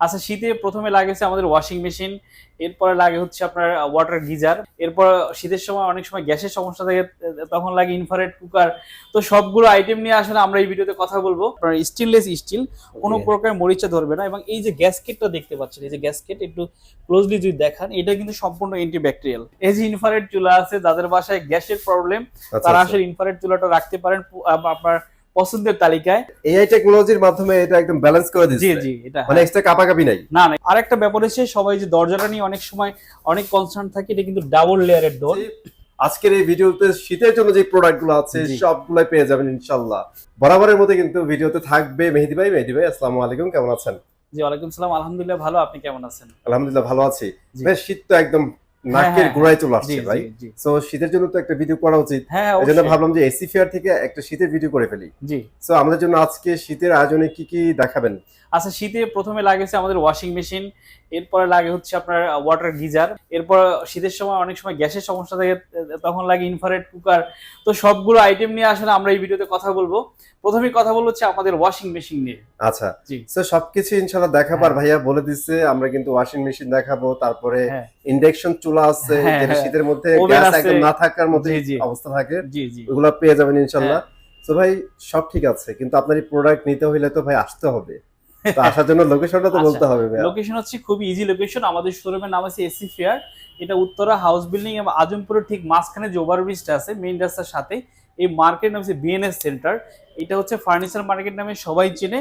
আচ্ছা শীতে প্রথমে লাগেছে আমাদের ওয়াশিং মেশিন এরপরে লাগে হচ্ছে আপনার ওয়াটার গিজার এরপর শীতের সময় অনেক সময় গ্যাসের সমস্যা থাকে তখন লাগে ইনফ্রারেড কুকার তো সবগুলো আইটেম নিয়ে আসলে আমরা এই ভিডিওতে কথা বলব আপনার স্টিনলেস স্টিল কোনো. প্রকার মরিচা ধরবে না এবং এই যে গ্যাসকেটটা দেখতে পাচ্ছেন এই যে গ্যাসকেট একটু ক্লোজলি যদি দেখান এটা কিন্তু সম্পূর্ণ অ্যান্টিব্যাকটেরিয়াল এই যে ইনফ্রারেড চুলা আছে যাদের বাসায় গ্যাসের প্রবলেম আচ্ছা, তারা আচ্ছা। আসলে ইনফ্রারেড চুলাটা রাখতে পারেন আপনার পছন্দের তালিকায়। এআই টেকনোলজির মাধ্যমে এটা একদম ব্যালেন্স করে জি দিচ্ছে। জি এটা মানে এক্সট্রা কাপাকাপি নাই। না না আরেকটা ব্যাপার হচ্ছে সবাই যে দরজাটা নিয়ে অনেক সময় অনেক কনসার্ন থাকে এটা কিন্তু ডাবল লেয়ারের ডোর আজকের এই ভিডিওতে শীতের জন্য যে প্রোডাক্টগুলো আছে জি। সবগুলাই পেয়ে যাবেন ইনশাল্লাহ বরাবরের মতো কিন্তু ভিডিওতে থাকবে মেহেদি ভাই। মেহেদি ভাই আসসালামু আলাইকুম কেমন আছেন? জি ওয়ালাইকুম সালাম আলহামদুলিল্লাহ ভালো আপনি কেমন আছেন? আলহামদুলিল্লাহ ভালো আছি। বেশ শীত তো একদম হ্যাঁ, নাকের হ্যাঁ। গোড়ায় চলে আসছে ভাই সো শীতের জন্য তো একটা ভিডিও করা উচিত। এজন্য এই জন্য ভাবলাম যে এসি ফেয়ার থেকে একটা শীতের ভিডিও করে ফেলি। জি। সো আমাদের জন্য আজকে শীতের আয়োজনে কি কি দেখাবেন? আচ্ছা শীতে প্রথমে লাগেছে আমাদের ওয়াশিং মেশিন এরপরে লাগে হচ্ছে আপনার ওয়াটার গিজার এরপর শীতের সময় অনেক সময় গ্যাসের সমস্যা থাকে তখন লাগে ইনফ্রারেড কুকার তো সবগুলো আইটেম নিয়ে আসলে আমরা এই ভিডিওতে কথা বলব প্রথমে কথা বলব হচ্ছে আমাদের ওয়াশিং মেশিন নিয়ে আচ্ছা। সো সবকিছু ইনশাল্লাহ দেখাবার হ্যাঁ। ভাইয়া বলে দিচ্ছে আমরা কিন্তু ওয়াশিং মেশিন দেখাবো তারপরে হ্যাঁ ইন্ডাকশন চুলা আছে হ্যাঁ, যেটা হ্যাঁ। শীতের মধ্যে গ্যাস একদম না থাকার মধ্যে। অবস্থা থাকে জি জি ওগুলো পেয়ে যাবেন ইনশাল্লাহ হ্যাঁ। তো ভাই সব ঠিক আছে কিন্তু আপনার এই প্রোডাক্ট নিতে হইলে তো ভাই আসতে হবে তো আসার জন্য লোকেশনটা তো আচ্ছা, বলতে হবে ভাইয়া। লোকেশন হচ্ছে খুবই ইজি লোকেশন আমাদের শোরুমের নাম আছে এসি ফেয়ার। এটা উত্তরা হাউস বিল্ডিং এবং আজমপুরের ঠিক মাঝখানে যে ওভারব্রিজটা আছে মেইন রাস্তার সাথে এই মার্কেট নাম হচ্ছে বিএনএস সেন্টার এটা হচ্ছে ফার্নিচার মার্কেট নামে সবাই চেনে।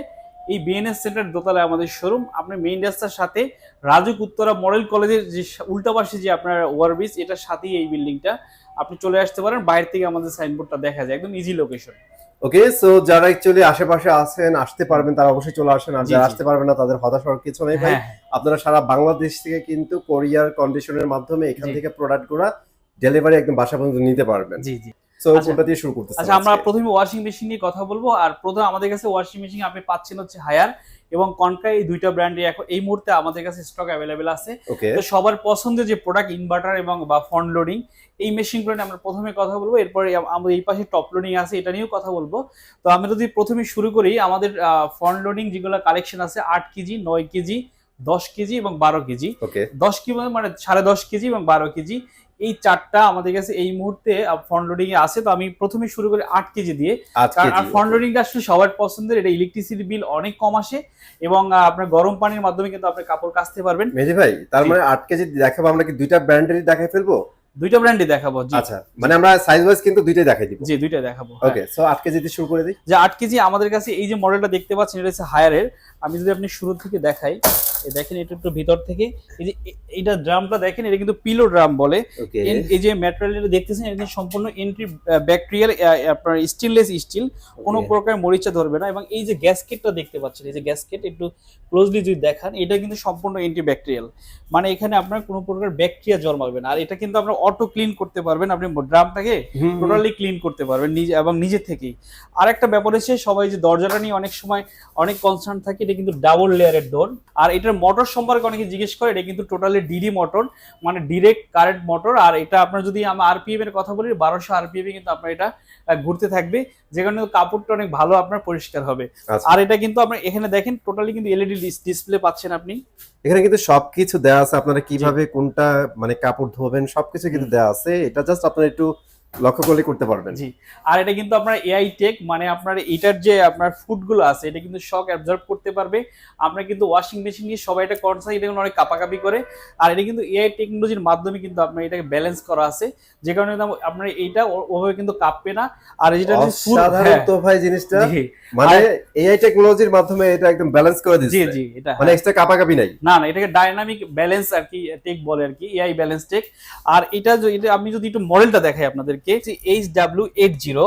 এই বিএনএস সেন্টার দোতলায় আমাদের শোরুম আপনি মেইন রাস্তার সাথে রাজুক উত্তরা মডেল কলেজের যে সা- উল্টা পাশে যে আপনার ওভারব্রিজ এটার সাথেই এই বিল্ডিংটা আপনি চলে আসতে পারেন। বাইরে থেকে আমাদের সাইনবোর্ডটা দেখা যায়। একদম ইজি লোকেশন ওকে সো যারা অ্যাকচুয়ালি আশেপাশে আছেন আসতে পারবেন তারা অবশ্যই চলে আসেন। আর যারা আসতে পারবেন না তাদের হতাশ হওয়ার কিছু নেই ভাই। হ্যাঁ আপনারা সারা বাংলাদেশ থেকে কিন্তু কোরিয়ার কন্ডিশনের মাধ্যমে এখান থেকে প্রোডাক্টগুলা ডেলিভারি একদম বাসা পর্যন্ত নিতে পারবেন। জি জি। সো আচ্ছা। কোনটা দিয়ে শুরু করতেছি আচ্ছা আমরা প্রথমে ওয়াশিং মেশিন নিয়ে কথা বলব। আর প্রথমে আমাদের কাছে ওয়াশিং মেশিন আপনি পাচ্ছেন হচ্ছে হায়ার এবং কনকা এই দুইটা ব্র্যান্ডে এখন এই মুহূর্তে আমাদের কাছে স্টক অ্যাভেলেবেল আছে। তো সবার পছন্দের যে প্রোডাক্ট ইনভার্টার এবং বা ফ্রন্ট লোডিং এই মেশিনগুলো নিয়ে আমরা প্রথমে কথা বলব। এরপরে আম- আমাদের এই পাশে টপ লোডিং আছে এটা নিয়েও কথা বলব। তো আমরা যদি প্রথমে শুরু করি আমাদের ফ্রন্ট লোডিং যেগুলো কালেকশন আছে আট কেজি নয় কেজি দশ কেজি এবং বারো কেজি। দশ কেজি মানে সাড়ে দশ কেজি এবং বারো কেজি। এই চারটা আমাদের কাছে এই মুহূর্তে ফ্রন্ট লোডিং এ আছে। তো আমি প্রথমে শুরু করি আট কেজি দিয়ে। কারণ ফ্রন্ট লোডিংটা আসলে সবার পছন্দের। এটা ইলেকট্রিসিটি বিল অনেক কম আসে এবং আপনার গরম পানির মাধ্যমে কিন্তু আপনি কাপড় কাচতে পারবেন। মেজি ভাই তার মানে আট কেজি দেখাবো আমরা কি দুইটা ব্র্যান্ডেরই দেখাই ফেলব? দুইটা ব্র্যান্ডে দেখাবো জি। আচ্ছা মানে আমরা সাইজ ওয়াইজ কিন্তু দুইটাই দেখাই দিব। জি দুইটা দেখাবো হ্যাঁ। ওকে সো আট কেজি দিয়ে শুরু করে দিই। যে আট কেজি আমাদের কাছে এই যে মডেলটা দেখতে পাচ্ছেন এটা হচ্ছে হায়ারের আমি যদি আপনি শুরু থেকে দেখাই দেখেন এটা একটু ভিতর থেকে। এই যে এ- এইটা ড্রামটা দেখেন এটা কিন্তু পিলো ড্রাম বলে। এই যে ম্যাটেরিয়ালটা দেখতেছেন এটা সম্পূর্ণ এন্ট্রি ব্যাকটেরিয়াল আপনার স্টেনলেস স্টিল কোনো প্রকার মরিচা ধরবে না। এবং এই যে গ্যাসকেটটা দেখতে পাচ্ছেন এই যে গ্যাসকেট একটু ক্লোজলি যদি দেখান এটা কিন্তু সম্পূর্ণ অ্যান্টি ব্যাকটেরিয়াল মানে এখানে আপনার কোনো প্রকার ব্যাকটেরিয়া জন্মাবে না। আর এটা কিন্তু আপনার অটো ক্লিন করতে পারবেন। আপনি ড্রামটাকে টোটালি ক্লিন করতে পারবেন নিজে এবং নিজে থেকেই। আর একটা ব্যাপার হচ্ছে সবাই যে দরজাটা নিয়ে অনেক সময় অনেক কনসার্ন থাকে এটা কিন্তু ডাবল লেয়ারের ডোর আর এটার মোটর সম্পর্কে অনেকে জিজ্ঞেস করে এটা কিন্তু টোটালি ডিডি মোটর মানে ডিরেক্ট কারেন্ট মোটর আর এটা আপনার যদি আমরা আরপিএম এর কথা বলি বারোশো আরপিএম এ কিন্তু আপনার এটা ঘুরতে থাকবে যে কারণে কাপড়টা অনেক ভালো আপনার পরিষ্কার হবে। আচ্ছা। আর এটা কিন্তু আপনার এখানে দেখেন টোটালি কিন্তু এলইডি ডিসপ্লে পাচ্ছেন আপনি। এখানে কিন্তু সবকিছু দেওয়া আছে আপনারা কীভাবে কোনটা মানে কাপড় ধোবেন সবকিছু কিন্তু দেওয়া আছে। এটা জাস্ট আপনারা একটু লক্ষ্য করলে করতে পারবেন। জি। আর এটা কিন্তু আপনার এআই টেক মানে আপনার এটার যে আপনার ফুডগুলো আছে এটা কিন্তু শক অ্যাবজর্ব করতে পারবে। আমরা কিন্তু ওয়াশিং মেশিন নিয়ে সবাই এটা কনসাই এটা কিন্তু অনেক কাপাকাপি করে। আর এটা কিন্তু এআই টেকনোলজির মাধ্যমে কিন্তু আপনার এটাকে ব্যালেন্স করা আছে। যে কারণে আপনার এইটা ওভাবে কিন্তু কাঁপবে না। আর যেটা হ্যাঁ, তো ভাই জিনিসটা। জি। মানে এআই টেকনোলজির মাধ্যমে এটা একদম ব্যালেন্স করে জি দিচ্ছে। জি এটা মানে এক্সট্রা কাপাকাপি নাই। না না এটাকে ডাইনামিক ব্যালেন্স আর কি টেক বলে আর কি এআই ব্যালেন্স টেক আর এটা যদি আমি যদি একটু মডেলটা দেখাই আপনাদেরকে এইচ ডাব্লিউ এইট জিরো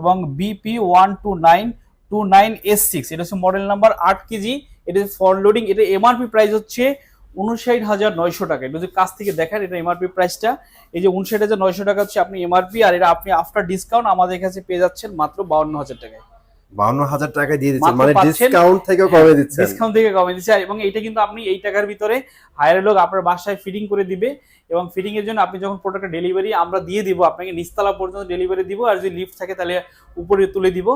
এবং BP one two nine two nine S six এটা হচ্ছে মডেল নাম্বার আট কেজি। এটা ফর লোডিং এটা এমআরপি প্রাইস হচ্ছে উনষাট হাজার নয়শো টাকা। এটা যদি কাছ থেকে দেখেন, এটা এমআরপি প্রাইসটা এই যে উনষাট হাজার নয়শো টাকা হচ্ছে আপনি এমআরপি আর এটা আপনি আফটার ডিসকাউন্ট আমাদের কাছে পেয়ে যাচ্ছেন মাত্র বাউন্ন হাজার টাকায়। বাউন্ন হাজার টাকা দিয়ে দিচ্ছেন মানে ডিসকাউন্ট থেকেও কমে দিচ্ছেন। ডিসকাউন্ট থেকে কমে দিচ্ছে। এবং এইটা কিন্তু আপনি এই টাকার ভিতরে হায়ার লোক আপনার বাসায় ফিটিং করে দিবে এবং ফিটিং এর জন্য আপনি যখন প্রোডাক্টের ডেলিভারি আমরা দিয়ে দিব আপনাকে নিচতলা পর্যন্ত ডেলিভারি দিব আর যদি লিফট থাকে তাহলে উপরে তুলে দিব।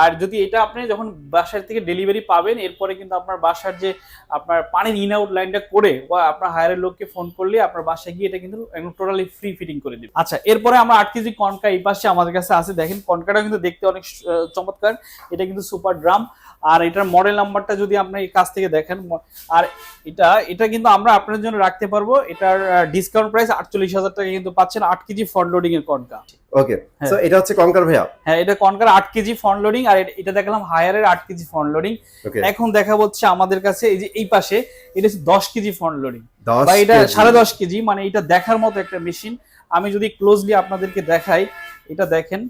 আর যদি এটা আপনি যখন বাসার থেকে ডেলিভারি পাবেন এরপরে কিন্তু আপনার বাসার যে আপনার পানির ইন আউট লাইনটা করে বা আপনার হায়ারের লোককে ফোন করলে আপনার বাসায় গিয়ে এটা কিন্তু টোটালি ফ্রি ফিটিং করে দিবে। আচ্ছা এরপরে আমরা আট কেজি কনকা এই পাশে আমাদের কাছে আছে। দেখেন কনকাটা কিন্তু দেখতে অনেক চমৎকার। এটা কিন্তু সুপার ড্রাম। আর এটার মডেল নাম্বারটা যদি আপনি এই কাছ থেকে দেখেন আর এটা এটা কিন্তু আমরা আপনার জন্য রাখতে পারব। এটার ডিসকাউন্ট প্রাইস আটচল্লিশ হাজার টাকা কিন্তু পাচ্ছেন আট কেজি ফ্রন্ট লোডিং এর কনকা ওকে। সো এটা হচ্ছে কঙ্কার ভাইয়া? হ্যাঁ এটা কনকার আট কেজি ফ্রন্ট লোডিং আর এটা- দেখালাম হায়ারের আট কেজি ফ্রন্ট লোডিং এখন দেখা হচ্ছে আমাদের কাছে এই যে এই পাশে এটা হচ্ছে দশ কেজি ফ্রন্ট লোডিং বা এটা কেজি। সাড়ে দশ কেজি মানে এটা দেখার মতো একটা মেশিন আমি যদি ক্লোজলি আপনাদেরকে দেখাই এটা দেখেন।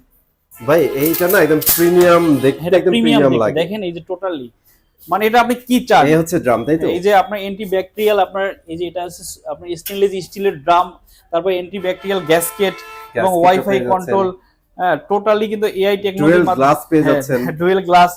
ভাই এইটা না একদম প্রিমিয়াম দেখতে একদম প্রিমিয়াম লাগে। দেখেন এই যে টোটালি মানে এটা আপনি কি চান? এই হচ্ছে ড্রাম তাই তো? এই যে আপনার অ্যান্টি ব্যাকটেরিয়াল আপনার এই যে এটা হচ্ছে আপনার স্টেনলেস স্টিলের ড্রাম তারপর অ্যান্টি ব্যাকটেরিয়াল গ্যাসকেট এবং ওয়াইফাই কন্ট্রোল হ্যাঁ টোটালি কিন্তু এআই ডুয়েল টেকনোলজি গ্লাস পেয়ে যাচ্ছেন। ডুয়েল গ্লাস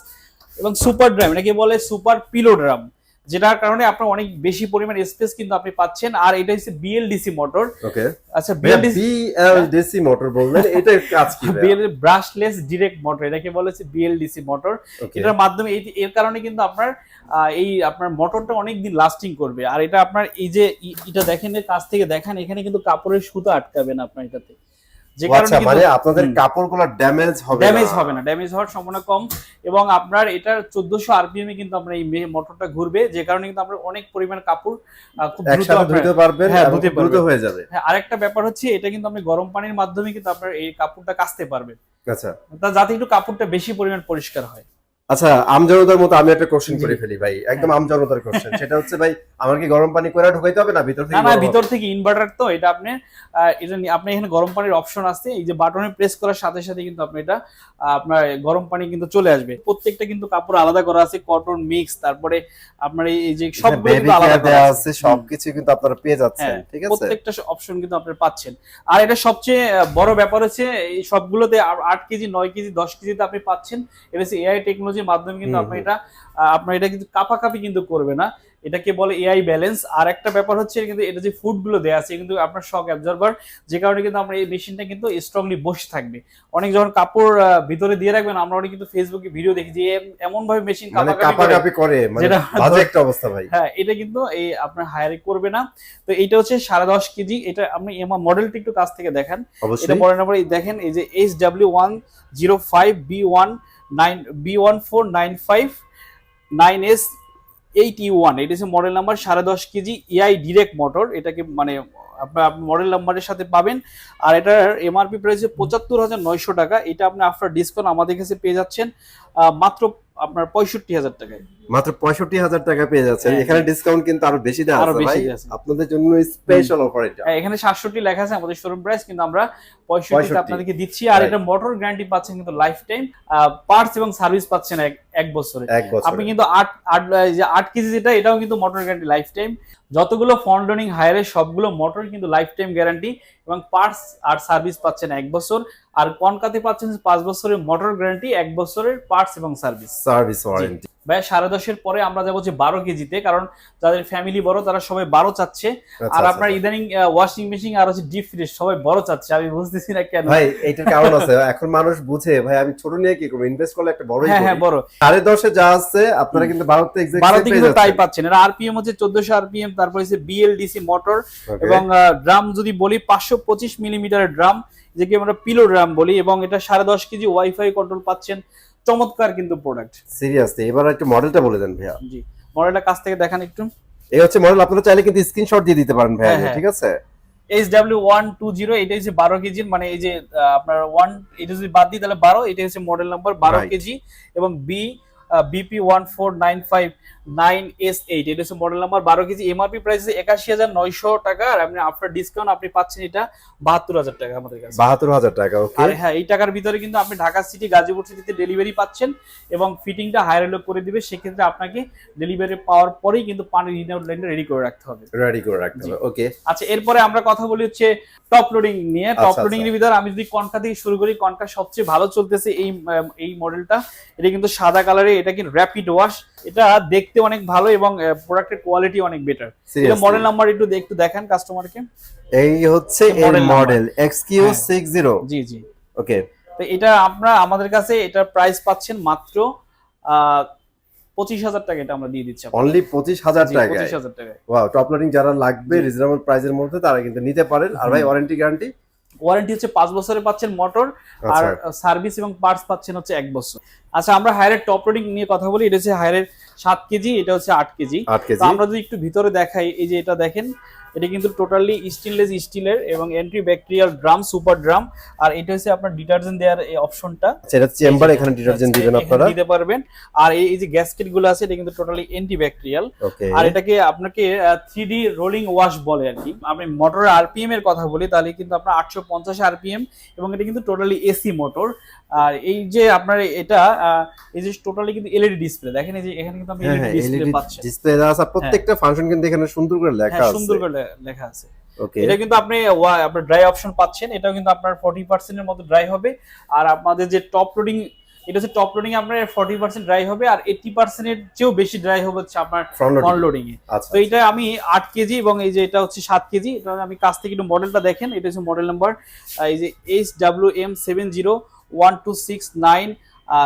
এবং সুপার ড্রাম এটাকে বলে সুপার পিলো ড্রাম যেটার কারণে আপনার অনেক বেশি পরিমাণ স্পেস কিন্তু আপনি পাচ্ছেন। আর এটা হচ্ছে বিএলডিসি মোটর ওকে আচ্ছা বিএলডিসি মোটর বললেন এটা কাজ কি বিএল ব্রাশলেস ডিরেক্ট মোটর এটাকে বলে হচ্ছে বিএলডিসি মোটর. এটার মাধ্যমে এই এর কারণে কিন্তু আপনার আহ, এই আপনার মোটরটা অনেক দিন লাস্টিং করবে। আর এটা আপনার এই যে এটা দেখেন কাছ থেকে দেখেন এখানে কিন্তু কাপড়ের সুতা আটকাবে না আপনার এটাতে। যে কারণে আচ্ছা মানে আপনাদের কাপড়গুলো ড্যামেজ হবে ড্যামেজ হবে না ড্যামেজ হওয়ার সম্ভাবনা কম এবং আপনার এটা 1400 আরপিএম এ কিন্তু আমরা এই মোটরটা ঘুরবে যে কারণে কিন্তু আপনার অনেক পরিমাণ কাপড় খুব দ্রুত ধুতে পারবেন হ্যাঁ, ধুতে দ্রুত হয়ে যাবে। হ্যাঁ আরেকটা ব্যাপার হচ্ছে এটা কিন্তু আপনি গরম পানির মাধ্যমে কিন্তু আপনার এই কাপড়টা কাচতে পারবেন। আচ্ছা। তা যাতে একটু কাপড়টা বেশি পরিমাণ পরিষ্কার হয়। আচ্ছা আমজনতার মতো আমি একটা কোশ্চেন। করে ফেলি ভাই। একদম আমজনতার কোশ্চেন সেটা হচ্ছে ভাই আমার কি গরম পানি করে ঢুকাইতে হবে না? ভিতর থেকে না ভিতর থেকে ইনভার্টার তো এটা আপনি এটা আপনি এখানে গরম পানির অপশন আছে। এই যে বাটনে প্রেস করার সাথে সাথে কিন্তু আপনি এটা আপনার গরম পানি কিন্তু চলে আসবে। প্রত্যেকটা কিন্তু কাপড় আলাদা করা আছে কটন মিক্স তারপরে আপনার এই যে সবগুলো কিন্তু আলাদা করা আছে। সবকিছু কিন্তু আপনারা পেয়ে যাচ্ছেন হ্যাঁ, ঠিক আছে? প্রত্যেকটা অপশন কিন্তু আপনারা পাচ্ছেন। আর এটা সবচেয়ে বড় ব্যাপার হচ্ছে এই সবগুলোতে আ- আট কেজি নয় কেজি দশ কেজিতে আপনি পাচ্ছেন। এটা হচ্ছে এআই টেকনোলজির মাধ্যমে কিন্তু হুম, আপনি এটা আপনার এটা কিন্তু কাপাকাপি কিন্তু করবে না। এটাকে বলে এআই ব্যালেন্স আর একটা ব্যাপার হচ্ছে কিন্তু এটা যে ফুডগুলো দেওয়া আছে কিন্তু আপনার শক অ্যাবজর্বার যে কারণে কিন্তু আমরা এই মেশিনটা কিন্তু স্ট্রংলি বসে থাকবে। অনেক যখন কাপড় ভিতরে দিয়ে রাখবেন আমরা অনেক কিন্তু ফেসবুকে ভিডিও দেখি যে এমন ভাবে মেশিন কাপাকাপি করে। মানে যেটা- বাজে একটা অবস্থা ভাই। হ্যাঁ এটা কিন্তু এই আপনার হায়ারে করবে না। তো এটা হচ্ছে সাড়ে দশ কেজি। এটা আপনি এমা মডেলটা একটু কাছ থেকে দেখান। এটা পরে মডেল নাম্বার দেখেন এই যে H W one zero five B one nine B one four nine five nine S eight E one. এটা হচ্ছে মডেল নাম্বার সাড়ে দশ কেজি এআই ডিরেক্ট মোটর এটাকে মানে আপনার মডেল নাম্বারের সাথে পাবেন। আর এটার এমআরপি প্রাইস পঁচাত্তর হাজার নয়শো টাকা। এটা আপনি আফটার ডিসকাউন্ট আমাদের কাছে পেয়ে যাচ্ছেন মাত্র আপনার পঁয়ষট্টি হাজার টাকায়। মাত্র পঁয়ষট্টি হাজার টাকা পেয়ে যাচ্ছেন হ্যাঁ, এখানে ডিসকাউন্ট কিন্তু আরও বেশি দেওয়া আরও আছে ভাই। আপনাদের জন্য স্পেশাল অফার এটা। হ্যাঁ, এখানে সাতষট্টি লেখা আছে আমাদের শোরুম প্রাইস কিন্তু আমরা পঁয়ষট্টি। 65 আপনাদেরকে দিচ্ছি। আর এটা মোটর গ্যারান্টি পাচ্ছেন কিন্তু লাইফ টাইম পার্টস এবং সার্ভিস পাচ্ছেন এক এক বছরে। আপনি কিন্তু আট আট এই যে আট কেজি যেটা এটাও কিন্তু মোটর গ্যারান্টি লাইফ টাইম যতগুলো ফন্ড লোডিং হায়ারে সবগুলো মোটর কিন্তু লাইফ টাইম গ্যারান্টি এবং পার্টস আর সার্ভিস পাচ্ছেন এক বছর। আর কনকাতে পাচ্ছেন? পাঁচ বছরের মোটর গ্যারান্টি এক বছরের পার্টস এবং সার্ভিস সার্ভিস ওয়ারেন্টি ভাই সাড়ে দশের পরে আমরা যাব যে বারো কেজিতে কারণ যাদের ফ্যামিলি বড় তারা সবাই বারো চাচ্ছে। আচ্ছা, আর আপনার ইদানিং ওয়াশিং মেশিন আর হচ্ছে ডিপ ফ্রিজ সবাই বড় চাচ্ছে আমি বুঝতেছি না কেন। ভাই এইটার কারণ আছে এখন মানুষ বুঝে ভাই আমি ছোট নিয়ে কি করব? ইনভেস্ট করলে একটা বড়ই হ্যাঁ হ্যাঁ বড়। সাড়ে দশে যা আছে আপনারা কিন্তু বারোতে বারোতে কিন্তু তাই পাচ্ছেন। এটা আরপিএম হচ্ছে চোদ্দশো আরপিএম তারপর হচ্ছে বিএলডিসি মোটর এবং ড্রাম যদি বলি পাঁচশো পঁচিশ মিলিমিটারের ড্রাম যেকে আমরা পিলো ড্রাম বলি এবং এটা সাড়ে দশ কেজি ওয়াইফাই কন্ট্রোল পাচ্ছেন। চমৎকার কিন্তু প্রোডাক্ট সিরিয়াসলি এবার একটু মডেলটা বলে দেন ভাইয়া। জি মডেলটা কাছ থেকে দেখান একটু। এই হচ্ছে মডেল আপনারা চাইলে কিন্তু স্ক্রিনশট দিয়ে দিতে পারেন ভাইয়া হ্যাঁ, হ্যাঁ। ঠিক আছে? H W one two zero এটা হচ্ছে বারো কেজি মানে এই যে আপনার ওয়ান এটা যদি বাদ দিই তাহলে বারো এটা হচ্ছে মডেল নাম্বার বারো. কেজি। এবং B BP one four nine five nine S eight এটা হচ্ছে মডেল নাম্বার বারো কেজি এমআরপি প্রাইস একাশি হাজার নয়শো টাকা। আর আপনি আফটার ডিসকাউন্ট আপনি পাচ্ছেন এটা বাহাত্তর হাজার টাকা আমাদের কাছে। বাহাত্তর হাজার টাকা ওকে আর হ্যাঁ এই টাকার ভিতরে কিন্তু আপনি ঢাকা সিটি গাজীপুর সিটিতে ডেলিভারি পাচ্ছেন এবং ফিটিংটা হায়ার লোক করে দিবে। সেক্ষেত্রে আপনাকে ডেলিভারি পাওয়ার পরেই কিন্তু পানির ইন আউট লাইনটা রেডি করে রাখতে হবে। রেডি করে রাখতে হবে ওকে আচ্ছা এরপরে আমরা কথা বলি হচ্ছে টপ লোডিং নিয়ে। টপ লোডিং এর ভিতরে আমি যদি কনকা থেকে শুরু করি কনকা সবচেয়ে ভালো চলতেছে এই এই মডেলটা এটা কিন্তু সাদা কালারে এটা কিন্তু র্যাপিড ওয়াশ এটা দেখতে অনেক ভালো এবং প্রোডাক্টের কোয়ালিটি অনেক বেটার এটা মডেল নাম্বার একটু একটু দেখান কাস্টমারকে এই হচ্ছে number। মডেল এক্সকিউ হ্যাঁ। Six zero G G. Okay তো এটা আপনারা আমাদের কাছে এটা প্রাইস পাচ্ছেন মাত্র পঁচিশ হাজার টাকা এটা আমরা দিয়ে দিচ্ছি। অনলি পঁচিশ হাজার জি, টাকায়। পঁচিশ হাজার টাকায়। ওয়াও টপ লোডিং যারা লাগবে রিজনেবল প্রাইসের মধ্যে তারা কিন্তু নিতে পারেন। আর ভাই ওয়ারেন্টি গ্যারান্টি ওয়ারেন্টি হচ্ছে পাঁচ বছরে পাচ্ছেন মোটর আর আচ্ছা সার্ভিস এবং পার্টস পাচ্ছেন হচ্ছে এক বছর। আচ্ছা আমরা হায়ারের টপ লোডিং নিয়ে কথা বলি এটা হচ্ছে হায়ারের সাত কেজি এটা হচ্ছে আট কেজি। আমরা যদি একটু ভিতরে দেখাই এই যে এটা দেখেন এটা কিন্তু টোটালি স্টেনলেস স্টিলের এবং anti bacterial drum super drum আর এটা হচ্ছে আপনার ডিটারজেন্ট দেওয়ার এই অপশনটা আচ্ছা এটা চেম্বার এখানে ডিটারজেন্ট দিবেন আপনারা? দিতে পারবেন। আর এই যে গ্যাসকেটগুলো আছে এটা কিন্তু টোটালি এন্টি ব্যাকটেরিয়াল আর এটাকে আপনাকে থ্রি ডি রোলিং ওয়াশ বলে আর কি। আমি মোটরের আরপিএম এর কথা বলি তাহলে কিন্তু আপনার আটশো পঞ্চাশ আরপিএম এবং এটা কিন্তু টোটালি এসি মোটর আর এই যে আপনার এটা এই যে টোটালি কিন্তু এলইডি ডিসপ্লে দেখেন এই যে এখানে কিন্তু আপনি এলইডি ডিসপ্লে পাচ্ছেন। ডিসপ্লে আছে। প্রত্যেকটা হ্যাঁ। ফাংশন কিন্তু এখানে সুন্দর করে লেখা হ্যাঁ, আছে। সুন্দর করে লেখা আছে। ওকে এটা কিন্তু আপনি আপনার ড্রাই অপশন পাচ্ছেন। এটাও কিন্তু আপনার 40% এর মতো ড্রাই হবে। আর আমাদের যে টপ লোডিং এটা হচ্ছে টপ লোডিং আপনার 40% ড্রাই হবে। আর 80% এর চেয়েও বেশি ড্রাই হবে হচ্ছে আপনার ফ্রন্ট লোডিং এ। আচ্ছা, তো আচ্ছা। এটা আমি 8 কেজি এবং এই যে এটা হচ্ছে 7 কেজি। এটা আমি কাছ থেকে একটু মডেলটা দেখেন। এটা হচ্ছে মডেল নাম্বার এই যে HWM701269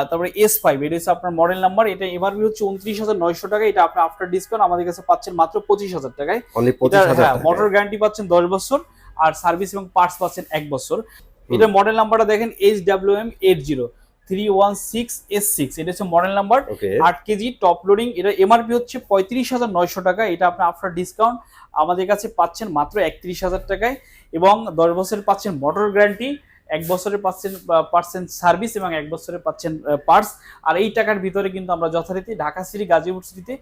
তারপরে এস ফাইভ এটা হচ্ছে আপনার মডেল নাম্বার এটা এমআরপি হচ্ছে উনত্রিশ হাজার নয়শো টাকা এটা আপনার আফটার ডিসকাউন্ট আমাদের কাছে পাচ্ছেন মাত্র পঁচিশ হাজার টাকায়। মোটর গ্যারান্টি পাচ্ছেন দশ বছর আর সার্ভিস এবং পার্টস পাচ্ছেন এক বছর। এটা মডেল নাম্বারটা দেখেন H W M eight zero three one six S six এটা হচ্ছে মডেল নাম্বার আট কেজি টপ লোডিং এটা এমআরপি হচ্ছে পঁয়ত্রিশ হাজার নয়শো টাকা এটা আপনার আফটার ডিসকাউন্ট আমাদের কাছে পাচ্ছেন মাত্র একত্রিশ হাজার টাকায়। এবং দশ বছরের পাচ্ছেন মোটর গ্যারান্টি এক বছরে পাচ্ছেন পার্সেন্ট সার্ভিস এবং এক বছরে পাচ্ছেন পার্স আর এই টাকার ভিতরে কিন্তু আমরা যথারীতি ঢাকা সিটি গাজীপুর সিটিতে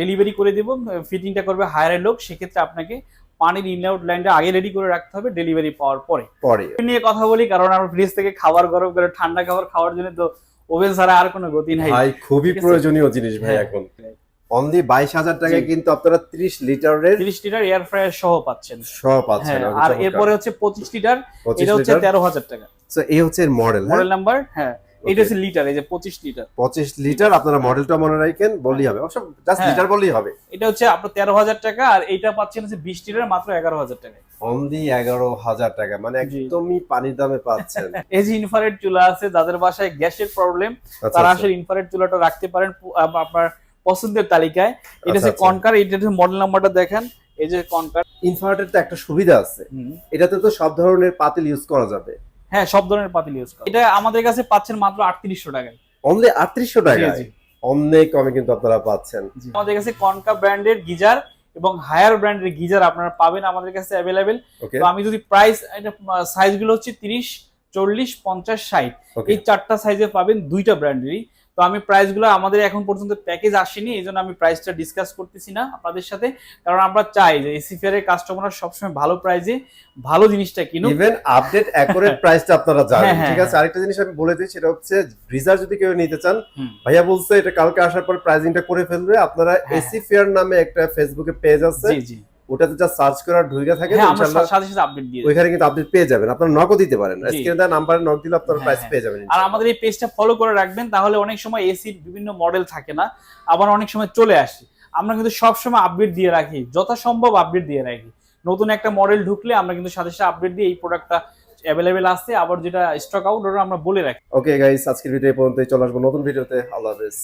ডেলিভারি করে দেবো। ফিটিংটা করবে হায়ারের লোক। সেক্ষেত্রে আপনাকে পানির ইন আউট লাইনটা আগে রেডি করে রাখতে হবে ডেলিভারি পাওয়ার পরে। পরে। নিয়ে কথা বলি কারণ আমরা ফ্রিজ থেকে খাবার গরম করে ঠান্ডা খাবার খাওয়ার জন্য তো ওভেন ছাড়া আর কোনো গতি নাই। খুবই প্রয়োজনীয় জিনিস ভাই হ্যাঁ। এখন। অনলি বাইশ হাজার টাকায় কিন্তু আপনারা ত্রিশ লিটারের তিরিশ লিটার এয়ার ফ্রায়ার সহ পাচ্ছেন। সব পাচ্ছেন হ্যাঁ আর এরপরে হচ্ছে পঁচিশ লিটার এটা হচ্ছে তেরো হাজার টাকা। এই হচ্ছে মডেল মডেল নাম্বার হ্যাঁ এটা হচ্ছে লিটার এই যে পঁচিশ লিটার। লিটার আপনারা মডেলটা মনে রাখেন বললেই হবে। অবশ্য জাস্ট। লিটার বললেই হবে। এটা হচ্ছে আপনার তেরো হাজার টাকা আর এইটা পাচ্ছেন হচ্ছে বিশ লিটার মাত্র এগারো হাজার টাকা। অনলি এগারো হাজার টাকা মানে একদমই পানির দামে পাচ্ছেন। এই যে চুলা আছে যাদের বাসায় গ্যাসের প্রবলেম আচ্ছা, তারা আচ্ছা। আসলে ইনফারেট চুলাটা রাখতে পারেন আপনার পছন্দের তালিকায়। এটা হচ্ছে আচ্ছা। কনকার এটা মডেল নাম্বারটা দেখেন। এই যে কনকার। ইনভার্টার তো একটা সুবিধা আছে। এটাতে তো সব ধরনের পাতিল ইউজ করা যাবে। হ্যাঁ সব ধরনের পাতিল ইউজ করে। এটা আমাদের কাছে পাচ্ছেন মাত্র আটত্রিশশো টাকায়। অনলি আটত্রিশশো টাকায়? জি, অনেক কমে কিন্তু আপনারা পাচ্ছেন। আমাদের কাছে কনকা ব্র্যান্ডের গিজার এবং হায়ার ব্র্যান্ডের গিজার আপনারা পাবেন আমাদের কাছে অ্যাভেলেবেল তো আমি যদি প্রাইস এটা সাইজগুলো হচ্ছে তিরিশ চল্লিশ পঞ্চাশ ষাট। এই চারটা সাইজে পাবেন দুইটা ব্র্যান্ডেরই। তো আমি প্রাইসগুলো আমাদের এখন পর্যন্ত প্যাকেজ আসেনি এই জন্য আমি প্রাইসটা ডিসকাস করতেছি না আপনাদের সাথে। কারণ আমরা চাই যে এসি ফেয়ারের কাস্টমার সবসময় ভালো প্রাইসে ভালো জিনিসটা কিনুক। ইভেন আপডেট অ্যাকুরেট প্রাইসটা আপনারা জানেন। হ্যাঁ, হ্যাঁ, ঠিক আছে আরেকটা জিনিস আমি বলে দিই সেটা হচ্ছে ব্রিজার যদি কেউ নিতে চান ভাইয়া বলছে এটা কালকে আসার পর প্রাইজিংটা করে ফেলবে। আপনারা হ্যাঁ, এসি ফেয়ার নামে একটা ফেসবুকে পেজ আছে। জি জি। ওটাতে যা সার্চ করার ঢুকে থাকে হ্যাঁ আমরা ইনশাআল্লাহ সাথে সাথে আপডেট দিয়ে ওইখানে কিন্তু আপডেট পেয়ে যাবেন। আপনারা নকও দিতে পারেন স্ক্রিনে দেওয়া নাম্বারে নক দিলে আপনারা হ্যাঁ, প্রাইস হ্যাঁ। পেয়ে যাবেন আর আমাদের এই পেজটা ফলো করে রাখবেন তাহলে অনেক সময় এসির বিভিন্ন মডেল থাকে না আবার অনেক সময় চলে আসে। আমরা কিন্তু সব সময় আপডেট দিয়ে রাখি যথাসম্ভব আপডেট দিয়ে রাখি। নতুন একটা মডেল ঢুকলে আমরা কিন্তু সাথে সাথে আপডেট দিয়ে এই প্রোডাক্টটা অ্যাভেলেবেল আসছে আবার যেটা স্টক আউট ওটা আমরা বলে রাখি। ওকে গাইস আজকের ভিডিও এই পর্যন্তই। চলে আসব নতুন ভিডিওতে আল্লাহ হাফেজ।